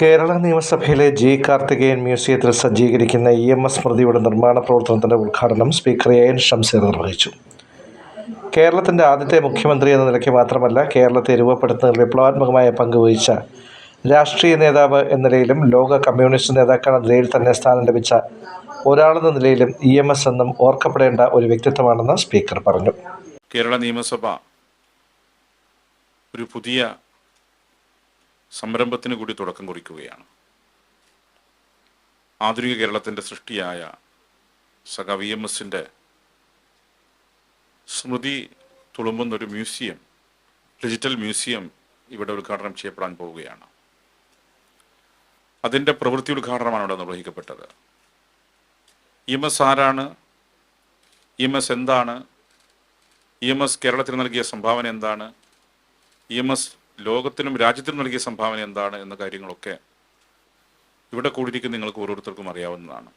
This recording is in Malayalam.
കേരള നിയമസഭയിലെ ജി കാർത്തികേയൻ മ്യൂസിയത്തിൽ സജ്ജീകരിക്കുന്ന ഇ എം എസ് സ്മൃതിയുടെ നിർമ്മാണ പ്രവർത്തനത്തിന്റെ ഉദ്ഘാടനം സ്പീക്കർ എ എൻ ഷംസീർ നിർവഹിച്ചു. കേരളത്തിന്റെ ആദ്യത്തെ മുഖ്യമന്ത്രി എന്ന നിലയ്ക്ക് മാത്രമല്ല കേരളത്തെ രൂപപ്പെടുത്തുന്നതിൽ വിപ്ലവാത്മകമായ പങ്ക് വഹിച്ച രാഷ്ട്രീയ നേതാവ് എന്ന നിലയിലും ലോക കമ്മ്യൂണിസ്റ്റ് നേതാക്കൾ എന്ന നിലയിൽ തന്നെ സ്ഥാനം ലഭിച്ച ഒരാളെന്ന നിലയിലും ഇ എം എസ് എന്നും ഓർക്കപ്പെടേണ്ട ഒരു വ്യക്തിത്വമാണെന്ന് സ്പീക്കർ പറഞ്ഞു. കേരള നിയമസഭ ഒരു പുതിയ സംരംഭത്തിന് കൂടി തുടക്കം കുറിക്കുകയാണ്. ആധുനിക കേരളത്തിന്റെ സൃഷ്ടിയായ സഖ വി എം എസിന്റെ സ്മൃതി തുളുമ്പുന്ന ഒരു മ്യൂസിയം ഡിജിറ്റൽ മ്യൂസിയം ഇവിടെ ഉദ്ഘാടനം ചെയ്യപ്പെടാൻ പോവുകയാണ്. അതിന്റെ പ്രവൃത്തി ഉദ്ഘാടനമാണ് ഇവിടെ നിർവഹിക്കപ്പെട്ടത്. ഇ എം എസ് ആരാണ്? ഇ എം എസ് എന്താണ്? ഇ എം എസ് കേരളത്തിന് നൽകിയ സംഭാവന എന്താണ്? ഇ എം എസ് ലോകത്തിനും രാജ്യത്തിനും നൽകിയ സംഭാവന എന്താണ് എന്ന കാര്യങ്ങളൊക്കെ ഇവിടെ കൂടിയിരിക്കുന്ന നിങ്ങൾക്ക് ഓരോരുത്തർക്കും അറിയാവുന്നതാണ്.